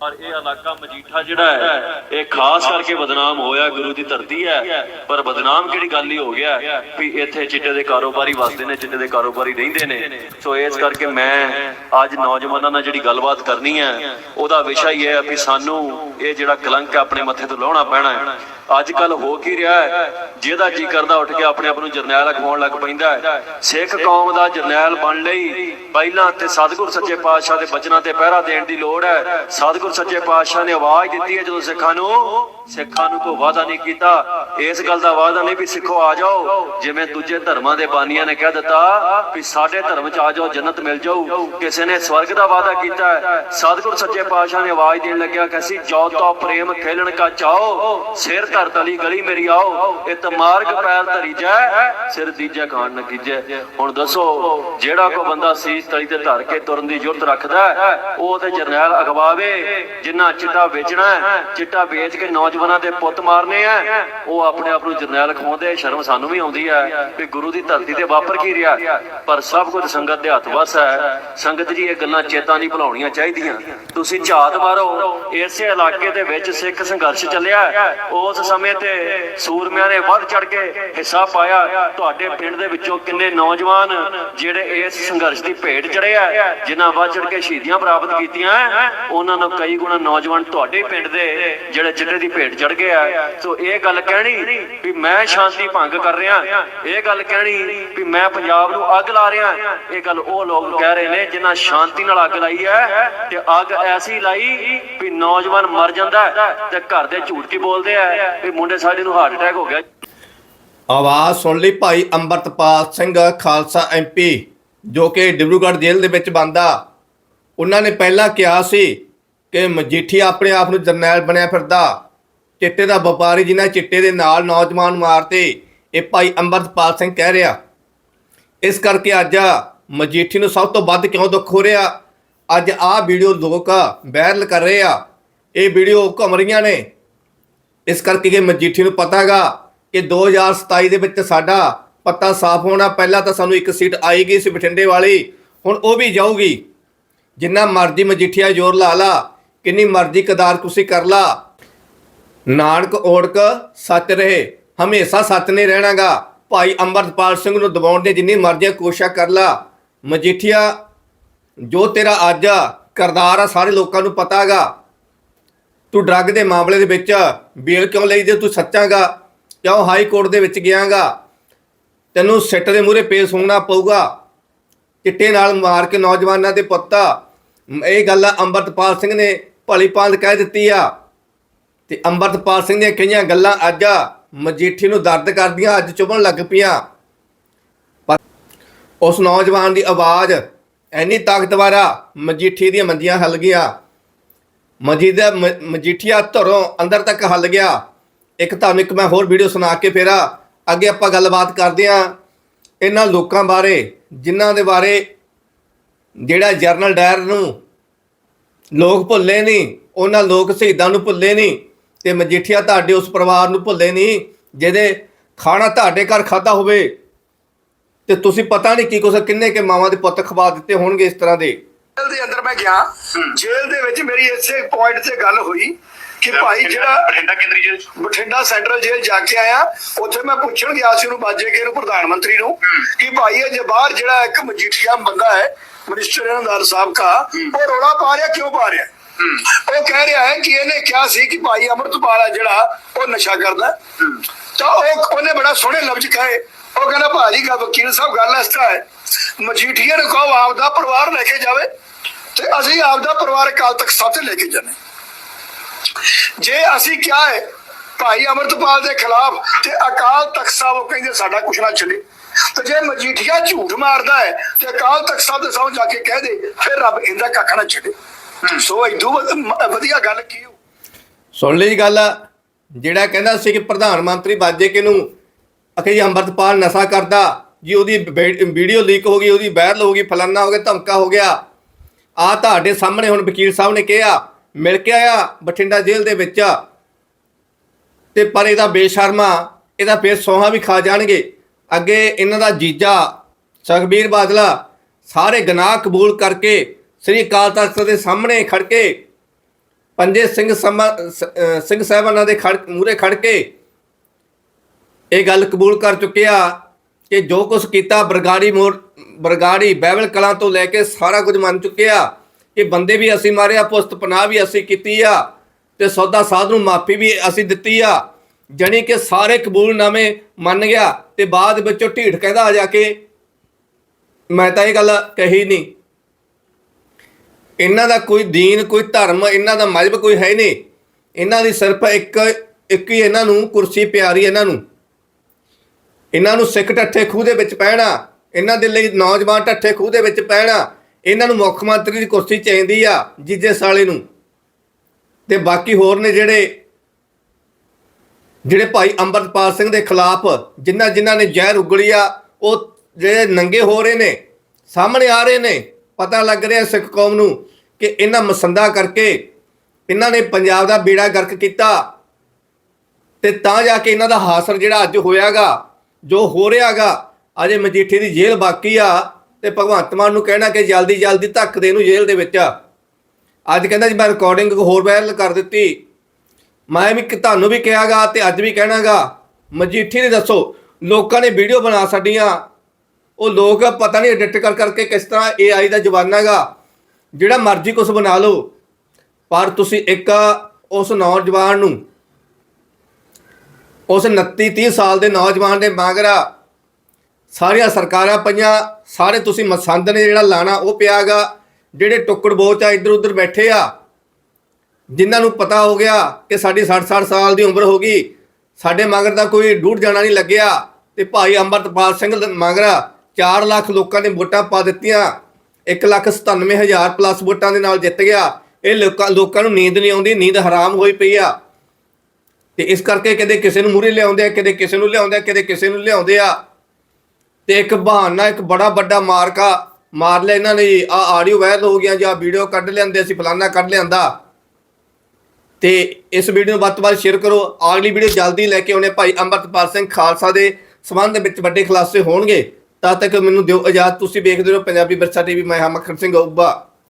ਪਰ ਇਹ ਇਲਾਕਾ ਮਜੀਠਾ ਜਿਹੜਾ ਹੈ, ਇਹ ਖਾਸ ਕਰਕੇ ਬਦਨਾਮ ਹੋਇਆ ਗੁਰੂ ਦੀ ਧਰਤੀ ਹੈ। ਪਰ ਬਦਨਾਮ ਕਿਹੜੀ ਗੱਲ ਹੀ ਹੋ ਗਿਆ ਵੀ ਇੱਥੇ ਚਿੱਟੇ ਦੇ ਕਾਰੋਬਾਰੀ ਵਸਦੇ ਨੇ, ਚਿੱਟੇ ਦੇ ਕਾਰੋਬਾਰੀ ਰਹਿੰਦੇ ਨੇ। ਸੋ ਇਸ ਕਰਕੇ ਮੈਂ ਅੱਜ ਨੌਜਵਾਨਾਂ ਨਾਲ ਜਿਹੜੀ ਗੱਲਬਾਤ ਕਰਨੀ ਹੈ, ਉਹਦਾ ਵਿਸ਼ਾ ਹੀ ਹੈ ਵੀ ਸਾਨੂੰ ਇਹ ਜਿਹੜਾ ਕਲੰਕ ਹੈ ਆਪਣੇ ਮੱਥੇ ਤੋਂ ਲਾਉਣਾ ਪੈਣਾ ਹੈ। ਅੱਜ ਕੱਲ ਹੋ ਕੀ ਰਿਹਾ ਹੈ, ਜਿਹਦਾ ਜੀ ਕਰਦਾ ਉੱਠ ਕੇ ਆਪਣੇ ਆਪ ਨੂੰ ਜਰਨੈਲ ਅਖਵਾਉਣ ਲੱਗ ਪੈਂਦਾ ਹੈ। ਸਿੱਖ ਕੌਮ ਦਾ ਜਰਨੈਲ ਬਣ ਲਈ ਪਹਿਲਾਂ ਤੇ ਸਤਿਗੁਰ ਸੱਚੇ ਪਾਤਸ਼ਾਹ ਦੇ ਬਚਨਾਂ ਤੇ ਪਹਿਰਾ ਦੇਣ ਦੀ ਲੋੜ ਹੈ। ਸਤਿਗੁਰ ਸੱਚੇ ਪਾਤਸ਼ਾਹ ਨੇ ਆਵਾਜ਼ ਦਿੱਤੀ ਹੈ ਜਦੋਂ ਸਿੱਖਾਂ ਨੂੰ ਸਿੱਖਾਂ ਨੂੰ ਕੋਈ ਵਾਅਦਾ ਨਹੀਂ ਕੀਤਾ। ਇਸ ਗੱਲ ਦਾ ਵਾਅਦਾ ਨਹੀਂ ਵੀ ਸਿੱਖੋ ਆ ਜਾਓ। ਜਿਵੇਂ ਦੂਜੇ ਧਰਮਾਂ ਦੇ ਬਾਨੀਆਂ ਨੇ ਕਹਿ ਦਿੱਤਾ ਵੀ ਸਾਡੇ ਧਰਮ 'ਚ ਆ ਜਾਓ, ਜੰਨਤ ਮਿਲ ਜਾਊ। ਕਿਸੇ ਨੇ ਸਵਰਗ ਦਾ ਵਾਅਦਾ ਕੀਤਾ ਹੈ। ਸਤਿਗੁਰ ਸੱਚੇ ਪਾਤਸ਼ਾਹ ਨੇ ਆਵਾਜ਼ ਦੇਣ ਲੱਗਿਆ ਕਿ ਅਸੀਂ ਜੋ ਤੋ ਪ੍ਰੇਮ ਖੇਲਣ ਕਾ ਚਾਓ ਸਿਰ ਧਰ ਤਲੀ ਗਲੀ ਮੇਰੀ ਆਓ। ਇਤ ਮਾਰਗ ਪੈਰ ਧਰੀ ਸਿਰ ਦੀਜੈ ਖਾਨ ਨ ਕੀਜੈ। ਹੁਣ ਦੱਸੋ, ਜਿਹੜਾ ਕੋ ਬੰਦਾ ਸੀਸ ਤਲੀ ਤੇ ਧਰ ਕੇ ਤੁਰਨ ਦੀ ਜੁਰਤ ਰੱਖਦਾ ਉਹ ਤੇ ਜਰਨੈਲ ਅਗਵਾਵੇ। ਜਿੰਨਾ ਚਿੱਟਾ ਵੇਚਣਾ ਹੈ, ਚਿੱਟਾ ਵੇਚ ਕੇ ਨੌਜਵਾਨਾਂ ਦੇ ਪੁੱਤ ਮਾਰਨੇ ਆ, ਉਹ ਆਪਣੇ ਆਪ ਨੂੰ ਜਰਨੈਲ ਖਵਾਉਂਦੇ ਸ਼ਰਮ ਸਾਨੂੰ ਵੀ ਆਉਂਦੀ ਹੈ ਵੀ ਗੁਰੂ ਦੀ ਧਰਤੀ ਤੇ ਵਾਪਰ ਕੀ ਰਿਹਾ। ਪਰ ਸਭ ਕੁਝ ਸੰਗਤ ਦੇ ਹੱਥ ਵਸ ਹੈ। ਸੰਗਤ ਜੀ, ਇਹ ਗੱਲਾਂ ਚੇਤਾ ਨਹੀਂ ਭੁਲਾਉਣੀਆਂ ਚਾਹੀਦੀਆਂ। ਤੁਸੀਂ ਝਾਤ ਮਾਰੋ। ਇਸੇ ਇਲਾਕੇ ਦੇ ਵਿੱਚ ਸਿੱਖ ਸੰਘਰਸ਼ ਚੱਲਿਆ। ਉਸ ਸਮੇਂ ਤੇ ਸੂਰਮਿਆਂ ਨੇ ਵੱਧ ਚੜ ਕੇ ਹਿੱਸਾ ਪਾਇਆ। ਤੁਹਾਡੇ ਪਿੰਡ ਦੇ ਵਿੱਚੋਂ ਕਿੰਨੇ ਨੌਜਵਾਨ ਜਿਹੜੇ ਇਸ ਸੰਘਰਸ਼ ਦੀ ਭੇਟ ਚੜੇ ਆ, ਜਿਨ੍ਹਾਂ ਵੱਧ ਚੜ ਕੇ ਸ਼ਹੀਦੀਆਂ ਪ੍ਰਾਪਤ ਕੀਤੀਆਂ, ਉਹਨਾਂ ਨੂੰ ਕਈ ਗੁਣਾ ਨੌਜਵਾਨ ਤੁਹਾਡੇ ਪਿੰਡ ਦੇ ਜਿਹੜੇ ਚਿੱਟੇ ਦੀ ਭੇਟ ਚੜ ਗਏ ਆ। ਸੋ ਇਹ ਗੱਲ ਕਹਿਣੀ ਵੀ ਮੈਂ ਸ਼ਾਂਤੀ ਭੰਗ ਕਰ ਰਿਹਾ, ਇਹ ਗੱਲ ਕਹਿਣੀ ਵੀ ਮੈਂ ਪੰਜਾਬ ਨੂੰ ਅੱਗ ਲਾ ਰਿਹਾ, ਇਹ ਗੱਲ ਉਹ ਲੋਕ ਕਹਿ ਰਹੇ ਨੇ ਜਿਨ੍ਹਾਂ ਸ਼ਾਂਤੀ ਨਾਲ ਅੱਗ ਲਾਈ ਹੈ ਤੇ ਅੱਗ ਐਸੀ ਲਾਈ ਵੀ ਨੌਜਵਾਨ ਮਰ ਜਾਂਦਾ ਤੇ ਘਰ ਦੇ ਝੂਠ ਕੀ ਬੋਲਦੇ ਆ ਵੀ ਮੁੰਡੇ ਸਾਡੇ ਨੂੰ ਹਾਰਟ ਅਟੈਕ ਹੋ ਗਿਆ। ਆਵਾਜ਼ ਸੁਣ ਲਈ ਭਾਈ ਅੰਮ੍ਰਿਤਪਾਲ ਸਿੰਘ, ਖਾਲਸਾ ਐਮਪੀ ਜੋ ਕਿ ਡਿਬਰੂਗੜ੍ਹ ਜੇਲ੍ਹ ਦੇ ਵਿੱਚ ਬੰਦਾ ਉਹਨਾਂ ਨੇ ਪਹਿਲਾਂ ਕਿਹਾ ਸੀ ਕਿ ਮਜੀਠੀ ਆਪਣੇ ਆਪ ਨੂੰ ਜਰਨੈਲ ਬਣਿਆ ਫਿਰਦਾ। ਚਿੱਟੇ ਦਾ ਵਪਾਰੀ ਜਿਨ੍ਹਾਂ ਚਿੱਟੇ ਦੇ ਨਾਲ ਨੌਜਵਾਨ ਮਾਰਤੇ, ਇਹ ਭਾਈ ਅੰਮ੍ਰਿਤਪਾਲ ਸਿੰਘ ਕਹਿ ਰਿਹਾ। ਇਸ ਕਰਕੇ ਅੱਜ ਮਜੀਠੀ ਨੂੰ ਸਭ ਤੋਂ ਵੱਧ ਕਿਉਂ ਦੁੱਖ ਹੋ ਰਿਹਾ? ਅੱਜ ਆਹ ਵੀਡੀਓ ਲੋਕ ਵਾਇਰਲ ਕਰ ਰਹੇ ਆ। ਇਹ ਵੀਡੀਓ ਘੁੰਮ ਰਹੀਆਂ ਨੇ। ਇਸ ਕਰਕੇ ਕਿ ਮਜੀਠੀ ਨੂੰ ਪਤਾ ਹੈਗਾ ਕਿ 2027 ਦੇ ਵਿੱਚ ਸਾਡਾ ਪੱਤਾ ਸਾਫ਼ ਹੋਣਾ ਪਹਿਲਾਂ ਤਾਂ ਸਾਨੂੰ ਇੱਕ ਸੀਟ ਆਈ ਗਈ ਸੀ ਬਠਿੰਡੇ ਵਾਲੀ ਹੁਣ ਉਹ ਵੀ ਜਾਊਗੀ। ਜਿੰਨਾ ਮਰਜ਼ੀ ਮਜੀਠੀਆ ਜ਼ੋਰ ਲਾ ਲਾ ਕਿੰਨੀ ਮਰਜ਼ੀ ਕਦਾਰ ਤੁਸੀਂ ਕਰ ਲਾ। ਨਾਨਕ ਓੜਕ ਸੱਚ ਰਹੇ ਹਮੇਸ਼ਾ ਸੱਚ ਨੇ ਰਹਿਣਾਗਾ। ਭਾਈ ਅੰਮ੍ਰਿਤਪਾਲ ਸਿੰਘ ਨੂੰ ਦਬਾਉਣ ਦੀ ਜਿੰਨੀ ਮਰਜ਼ੀ ਕੋਸ਼ਿਸ਼ ਕਰ ਲਾ। ਮਜੀਠੀਆ ਜੋ ਤੇਰਾ ਅੱਜ ਆ, ਕਰਦਾਰ ਆ ਸਾਰੇ ਲੋਕਾਂ ਨੂੰ ਪਤਾ ਹੈਗਾ ਤੂੰ ਡਰੱਗ ਦੇ ਮਾਮਲੇ ਦੇ ਵਿੱਚ ਬੇਲ ਕਿਉਂ ਲਈ ਜੇ ਤੂੰ ਸੱਚਾਗਾ? ਕਿਉਂ ਹਾਈ ਕੋਰਟ ਦੇ ਵਿੱਚ ਗਿਆਗਾ? ਤੈਨੂੰ ਸਿੱਟ ਦੇ ਮੂਹਰੇ ਪੇਸ਼ ਹੋਣਾ ਪਊਗਾ। ਚਿੱਟੇ ਨਾਲ ਮਾਰ ਕੇ ਨੌਜਵਾਨਾਂ ਦੇ ਪੁੱਤਾ ਇਹ ਗੱਲ ਅੰਮ੍ਰਿਤਪਾਲ ਸਿੰਘ ਨੇ ਭਲੀ ਪਾਂਦ ਕਹਿ ਦਿੱਤੀ ਆ। ਤੇ ਅੰਮ੍ਰਿਤਪਾਲ ਸਿੰਘ ਦੀਆਂ ਕਈਆਂ ਗੱਲਾਂ ਅੱਜ ਮਜੀਠੀ ਨੂੰ ਦਰਦ ਕਰਦੀਆਂ, ਅੱਜ ਚੁਭਣ ਲੱਗ ਪਈਆਂ। ਪਰ ਉਸ ਨੌਜਵਾਨ ਦੀ ਆਵਾਜ਼ ਐਨੀ ਤਾਕਤਵਰ ਆ, ਮਜੀਠੀ ਦੀਆਂ ਮੰਜੀਆਂ ਹੱਲ ਗਈਆਂ। ਮਜੀਦਾ ਮਜੀਠੀਆ ਧਰੋਂ ਅੰਦਰ ਤੱਕ ਹੱਲ ਗਿਆ। ਇੱਕ ਤੁਹਾਨੂੰ ਇੱਕ ਮੈਂ ਹੋਰ ਵੀਡੀਓ ਸੁਣਾ ਕੇ ਫੇਰ। ਅੱਗੇ ਆਪਾਂ ਗੱਲਬਾਤ ਕਰਦੇ ਆ ਇਹਨਾਂ ਲੋਕਾਂ ਬਾਰੇ, ਜਿਨ੍ਹਾਂ ਦੇ ਬਾਰੇ ਜਿਹੜਾ ਜਰਨਲ ਡਾਇਰ ਨੂੰ ਲੋਕ ਭੁੱਲੇ ਨਹੀਂ, ਉਹਨਾਂ ਲੋਕ ਸ਼ਹੀਦਾਂ ਨੂੰ ਭੁੱਲੇ ਨਹੀਂ ਤੇ ਮਜੀਠੀਆ ਤੁਹਾਡੇ ਉਸ ਪਰਿਵਾਰ ਨੂੰ ਭੁੱਲੇ ਨਹੀਂ, ਜਿਹਦੇ ਖਾਣਾ ਤੁਹਾਡੇ ਘਰ ਖਾਦਾ ਹੋਵੇ ਤੇ ਤੁਸੀਂ ਪਤਾ ਨਹੀਂ ਕੀ ਕੁਛ ਕਿੰਨੇ ਕੇ ਮਾਵਾਂ ਦੇ ਪੁੱਤ ਖਵਾ ਦਿੱਤੇ ਹੋਣਗੇ ਇਸ ਤਰ੍ਹਾਂ ਦੇ। ਜੇਲ੍ਹ ਦੇ ਅੰਦਰ ਮੈਂ ਗਿਆ। ਜੇਲ੍ਹ ਦੇ ਵਿੱਚ ਮੇਰੀ ਇਸੇ ਪੁਆਇੰਟ ਤੇ ਗੱਲ ਹੋਈ। ਕਿ ਭਾਈ ਜਿਹੜਾ ਬਠਿੰਡਾ ਕੇਂਦਰੀ ਜੇਲ੍ਹ। ਬਠਿੰਡਾ ਸੈਂਟਰਲ ਜੇਲ੍ਹ ਜਾ ਕੇ ਆਇਆ ਉੱਥੇ ਮੈਂ ਪੁੱਛਣ ਗਿਆ ਸੀ ਉਹਨੂੰ ਬਾਜੇ ਕੇ ਨੂੰ ਪ੍ਰਧਾਨ ਮੰਤਰੀ ਨੂੰ ਕਿ ਭਾਈ ਇਹ ਬਾਹਰ ਜਿਹੜਾ ਇੱਕ ਮਜੀਠੀਆ ਬੰਦਾ ਹੈ ਮਿਨਿਸਟਰ ਇਨਾਮਦਾਰ ਸਾਹਿਬ ਕਾ ਉਹ ਰੋਲਾ ਪਾ ਰਿਹਾ ਕਿਉਂ ਪਾ ਰਿਹਾ? ਉਹ ਕਹਿ ਰਿਹਾ ਹੈ ਕਿ ਇਹਨੇ ਕਿਹਾ ਸੀ ਕਿ ਭਾਈ ਅਮਰਤਪਾਲ ਆ ਜਿਹੜਾ ਉਹ ਨਸ਼ਾ ਕਰਦਾ। ਤਾਂ ਉਹ ਉਹਨੇ ਬੜਾ ਸੋਹਣੇ ਲਫ਼ਜ਼ ਕਹੇ। ਉਹ ਕਹਿੰਦਾ ਭਾਜੀ ਗਾ ਵਕੀਲ ਸਾਹਿਬ ਗੱਲ ਇਸ ਤਰ੍ਹਾਂ ਹੈ। ਮਜੀਠੀਆ ਨੂੰ ਕਹੋ ਆਪਦਾ ਪਰਿਵਾਰ ਲੈ ਕੇ ਜਾਵੇ ਤੇ ਅਸੀਂ ਆਪਦਾ ਪਰਿਵਾਰ ਅਕਾਲ ਤਖਤ ਸਾਹਿਬ ਤੇ ਲੈ ਕੇ ਜਾਣੇ ਜੇ ਅਸੀਂ ਕਿਹਾ ਹੈ, ਭਾਈ ਅਮਰਤਪਾਲ ਦੇ ਖਿਲਾਫ ਤੇ ਅਕਾਲ ਤਖਤ ਸਾਹਿਬ ਉਹ ਕਹਿੰਦੇ ਸਾਡਾ ਕੁਛ ਨਾ ਚੱਲੇ, ਤੇ ਜੇ ਮਜੀਠੀਆ ਝੂਠ ਮਾਰਦਾ ਹੈ ਤੇ ਅਕਾਲ ਤਖਤ ਸਾਹਿਬ ਦੇ ਸਾਹਮਣੇ ਜਾ ਕੇ ਕਹਿ ਦੇ, ਫਿਰ ਰੱਬ ਇਹਦਾ ਕੱਖ ਨਾ ਛੱਡੇ। ਸੋ ਇਦੂ ਵਧੀਆ ਗੱਲ ਕੀ ਸੁਣ ਲਈ ਗੱਲ, ਜਿਹੜਾ ਕਹਿੰਦਾ ਸੀ ਕਿ ਪ੍ਰਧਾਨ ਮੰਤਰੀ ਬਾਜੇ ਕਿ ਨੂੰ ਅਖੇ ਜੀ ਅੰਮ੍ਰਿਤਪਾਲ ਨਸ਼ਾ ਕਰਦਾ, ਜੀ ਉਹਦੀ ਵੀਡੀਓ ਲੀਕ ਹੋ ਗਈ, ਉਹਦੀ ਵਾਇਰਲ ਹੋ ਗਈ, ਫਲਾਨਾ ਹੋ ਗਿਆ, ਧਮਕਾ ਹੋ ਗਿਆ। ਆ ਤੁਹਾਡੇ ਸਾਹਮਣੇ ਹੁਣ ਵਕੀਲ ਸਾਹਿਬ ਨੇ ਕਿਹਾ ਮਿਲ ਕੇ ਆਇਆ, ਬਠਿੰਡਾ ਜੇਲ੍ਹ ਦੇ ਵਿੱਚ ਤੇ ਪਰ ਇਹਦਾ ਬੇਸ਼ਰਮਾ ਇਹਦਾ ਫੇਰ ਸੋਹਾ ਵੀ ਖਾ ਜਾਣਗੇ। ਅੱਗੇ ਇਹਨਾਂ ਦਾ ਜੀਜਾ ਸੁਖਬੀਰ ਬਾਦਲਾ ਸਾਰੇ ਗੁਨਾਹ ਕਬੂਲ ਕਰਕੇ ਸ੍ਰੀ ਅਕਾਲ ਤਖਤ ਦੇ ਸਾਹਮਣੇ ਖੜ ਕੇ, ਪੰਜੇ ਸਿੰਘ ਸਮਾ- ਸਿੰਘ ਸਾਹਿਬਾਨਾਂ ਦੇ ਖੜ ਮੂਰੇ ਖੜ ਕੇ ਇਹ ਗੱਲ ਕਬੂਲ ਕਰ ਚੁੱਕਿਆ ਕਿ ਜੋ ਕੁਝ ਕੀਤਾ ਬਰਗਾੜੀ ਮੋੜ, ਬਰਗਾੜੀ ਬੈਬਲ ਕਲਾਂ ਤੋਂ ਲੈ ਕੇ ਸਾਰਾ ਕੁਝ ਮੰਨ ਚੁੱਕਿਆ ਕਿ ਬੰਦੇ ਵੀ ਅਸੀਂ ਮਾਰੇ ਆ, ਪੁਸਤ ਪਨਾਹ ਵੀ ਅਸੀਂ ਕੀਤੀ ਆ ਤੇ ਸੌਦਾ ਸਾਧ ਨੂੰ ਮਾਫੀ ਵੀ ਅਸੀਂ ਦਿੱਤੀ ਆ। ਜਣੀ ਕਿ ਸਾਰੇ ਕਬੂਲਨਾਮੇ ਮੰਨ ਗਿਆ ਤੇ ਬਾਅਦ ਵਿੱਚੋਂ ਢੀਠ ਕਹਿੰਦਾ ਆ ਜਾ ਕੇ, ਮੈਂ ਤਾਂ ਇਹ ਗੱਲ ਕਹੀ ਨਹੀਂ। ਇਹਨਾਂ ਦਾ ਕੋਈ ਦੀਨ, ਕੋਈ ਧਰਮ, ਇਹਨਾਂ ਦਾ ਮਜ਼ਹਬ ਕੋਈ ਹੈ ਨਹੀਂ। ਇਹਨਾਂ ਦੀ ਸਿਰਫ ਇੱਕ ਇੱਕ ਹੀ ਇਹਨਾਂ ਨੂੰ ਕੁਰਸੀ ਪਿਆਰੀ ਇਹਨਾਂ ਨੂੰ। ਇਹਨਾਂ ਨੂੰ ਸਿੱਖ ਠੱਠੇ ਖੂਹ ਦੇ ਵਿੱਚ ਪੈਣਾ ਇਹਨਾਂ ਦੇ ਲਈ ਨੌਜਵਾਨ ਠੱਠੇ ਖੂਹ ਦੇ ਵਿੱਚ ਪੈਣਾ ਇਹਨਾਂ ਨੂੰ ਮੁੱਖ ਮੰਤਰੀ ਦੀ ਕੁਰਸੀ ਚਾਹੀਦੀ ਆ ਜੀਜੇ ਸਾਲੇ ਨੂੰ। ਤੇ ਬਾਕੀ ਹੋਰ ਨੇ ਜਿਹੜੇ ਜਿਹੜੇ ਭਾਈ ਅੰਮ੍ਰਿਤਪਾਲ ਸਿੰਘ ਦੇ ਖਿਲਾਫ ਜਿਨ੍ਹਾਂ ਜਿਨ੍ਹਾਂ ਨੇ ਜ਼ਹਿਰ ਉਗਲੀ ਆ, ਉਹ ਜਿਹੜੇ ਨੰਗੇ ਹੋ ਰਹੇ ਨੇ, ਸਾਹਮਣੇ ਆ ਰਹੇ ਨੇ, ਪਤਾ ਲੱਗ ਰਿਹਾ ਸਿੱਖ ਕੌਮ ਨੂੰ ਕਿ ਇਹਨਾਂ ਮਸੰਦਾ ਕਰਕੇ ਇਹਨਾਂ ਨੇ ਪੰਜਾਬ ਦਾ ਬੇੜਾ ਗਰਕ ਕੀਤਾ। ਤੇ ਤਾਂ ਜਾ ਕੇ ਇਹਨਾਂ ਦਾ ਹਾਸਰ ਜਿਹੜਾ ਅੱਜ ਹੋਇਆਗਾ, ਜੋ ਹੋ ਰਿਹਾਗਾ, ਅਜੇ ਮਜੀਠੀ ਦੀ ਜੇਲ੍ਹ ਬਾਕੀ ਆ ਤੇ ਭਗਵੰਤ ਮਾਨ ਨੂੰ ਕਹਿਣਾ ਕਿ ਜਲਦੀ ਜਲਦੀ ਧੱਕ ਦੇ ਇਹਨੂੰ ਜੇਲ੍ਹ ਦੇ ਵਿੱਚ। ਅੱਜ ਕਹਿੰਦਾ ਜੀ, ਮੈਂ ਰਿਕਾਰਡਿੰਗ ਹੋਰ ਵਾਇਰਲ ਕਰ ਦਿੱਤੀ। ਮੈਂ ਵੀ ਤੁਹਾਨੂੰ ਵੀ ਕਿਹਾਗਾ ਤੇ ਅੱਜ ਵੀ ਕਹਿਣਾਗਾ। ਮਜੀਠੀ ਨੇ ਦੱਸੋ, ਲੋਕਾਂ ਨੇ ਵੀਡੀਓ ਬਣਾ ਛੱਡੀਆਂ ਉਹ ਲੋਕ ਪਤਾ ਨਹੀਂ ਐਡਿਟ ਕਰ, ਕਰਕੇ ਕਿਸ ਤਰ੍ਹਾਂ AI ਦਾ ਜਵਾਨਾਗਾ ਜਿਹੜਾ ਮਰਜ਼ੀ ਕੁਝ ਬਣਾ ਲਓ, ਪਰ ਤੁਸੀਂ ਇੱਕ ਉਸ ਨੌਜਵਾਨ ਨੂੰ, ਉਸ 29 30 ਸਾਲ ਦੇ ਨੌਜਵਾਨ ਦੇ ਮਾਗਰਾ ਸਾਰੀਆਂ ਸਰਕਾਰਾਂ ਪਈਆਂ, ਸਾਰੇ ਤੁਸੀਂ ਮਸੰਦ ਨੇ ਜਿਹੜਾ ਲਾਣਾ, ਉਹ ਪਿਆਗਾ ਜਿਹੜੇ ਟੁੱਕੜ ਬੋਚ ਆ ਇੱਧਰ ਉੱਧਰ ਬੈਠੇ ਆ, ਜਿਨ੍ਹਾਂ ਨੂੰ ਪਤਾ ਹੋ ਗਿਆ ਕਿ ਸਾਡੀ 60 60 ਸਾਲ ਦੀ ਉਮਰ ਹੋ ਗਈ, ਸਾਡੇ ਮਗਰ ਦਾ ਕੋਈ ਡੂੜ ਜਾਣਾ ਨਹੀਂ ਲੱਗਿਆ ਤੇ ਭਾਈ ਅੰਮ੍ਰਿਤਪਾਲ ਸਿੰਘ ਦੇ ਮਗਰਾ 4 ਲੱਖ ਲੋਕਾਂ ਨੇ ਵੋਟਾਂ ਪਾ ਦਿੱਤੀਆਂ 1 ਲੱਖ 97 ਹਜ਼ਾਰ ਪਲੱਸ ਵੋਟਾਂ ਦੇ ਨਾਲ ਜਿੱਤ ਗਿਆ। ਇਹ ਲੋਕਾਂ ਲੋਕਾਂ ਨੂੰ ਨੀਂਦ ਨਹੀਂ ਆਉਂਦੀ, ਨੀਂਦ ਹਰਾਮ ਹੋਈ ਪਈ ਆ। ਤੇ ਇਸ ਕਰਕੇ ਕਦੇ ਕਿਸੇ ਨੂੰ ਮੂਰੇ ਲਿਆਉਂਦੇ ਆ, ਕਦੇ ਕਿਸੇ ਨੂੰ ਲਿਆਉਂਦੇ ਆ, ਕਦੇ ਕਿਸੇ ਨੂੰ ਲਿਆਉਂਦੇ ਆ। ਤੇ ਇੱਕ ਬਹਾਨਾ, ਇੱਕ ਬੜਾ ਵੱਡਾ ਮਾਰਕਾ ਮਾਰ ਲਿਆ ਇਹਨਾਂ ਨੇ ਆ ਆਡੀਓ ਵਾਇਰਲ ਹੋ ਗਿਆ ਜਾਂ ਵੀਡੀਓ ਕੱਢ ਲਿਆਂਦੇ, ਅਸੀਂ ਫਲਾਨਾ ਕੱਢ ਲਿਆਂਦਾ। ਤੇ ਇਸ ਵੀਡੀਓ ਨੂੰ ਵੱਧ ਤੋਂ ਵੱਧ ਸ਼ੇਅਰ ਕਰੋ। ਅਗਲੀ ਵੀਡੀਓ ਜਲਦੀ ਲੈ ਕੇ ਆਉਣੇ ਭਾਈ ਅੰਮ੍ਰਿਤਪਾਲ ਸਿੰਘ ਖਾਲਸਾ ਦੇ ਸਬੰਧ ਵਿੱਚ ਵੱਡੇ ਖੁਲਾਸੇ ਹੋਣਗੇ। ਤਦ ਤੱਕ ਮੈਨੂੰ ਦਿਓ ਇਜਾਜ਼ਤ। ਤੁਸੀਂ ਵੇਖਦੇ ਰਹੋ ਪੰਜਾਬੀ ਵਿਰਸਾ ਟੀਵੀ, ਮੈਂ ਹਾਂ ਮੱਖਣ ਸਿੰਘ ਉੱਬਾ